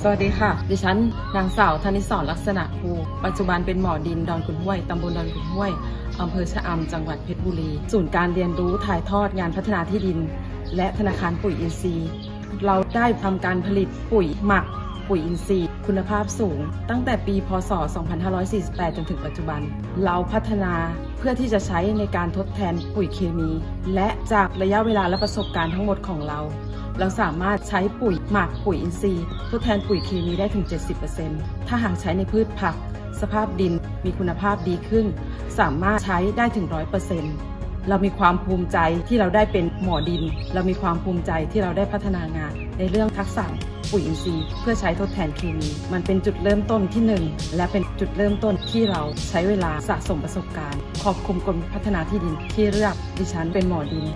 สวัสดีค่ะ ดิฉันนางสาวธนิสรลักษณะภูปัจจุบันเป็นหมอดินดอนขุนห้วย ตำบลดอนขุนห้วย อำเภอชะอำ จังหวัดเพชรบุรี ศูนย์การเรียนรู้ถ่ายทอดงานพัฒนาที่ดิน และธนาคารปุ๋ยอินทรีย์ เราได้ทำการผลิตปุ๋ยหมัก ปุ๋ยอินทรีย์ คุณภาพสูง ตั้งแต่ปี พศ 2548 จนถึงปัจจุบัน เราพัฒนาเพื่อที่จะใช้ในการทดแทนปุ๋ยเคมี และจากระยะเวลาและประสบการณ์ทั้งหมดของเรา เราสามารถใช้ปุ๋ยหมักปุ๋ยอินทรีย์ทดแทนปุ๋ยเคมีได้ถึง 70%ถ้าหากใช้ในพืชผัก สภาพดินมีคุณภาพดีขึ้น สามารถใช้ได้ถึง 100%เรามีความภูมิใจที่เราได้เป็นหมอดิน เรามีความภูมิใจที่เราได้พัฒนางาน ในเรื่องทักษะปุ๋ยอินทรีย์เพื่อใช้ทดแทนเคมี มันเป็นจุดเริ่มต้นที่หนึ่งและเป็นจุดเริ่มต้นที่เราใช้เวลาสะสมประสบการณ์ ขอบคุณกรมพัฒนาที่ดินที่เลือกดิฉันเป็นหมอดิน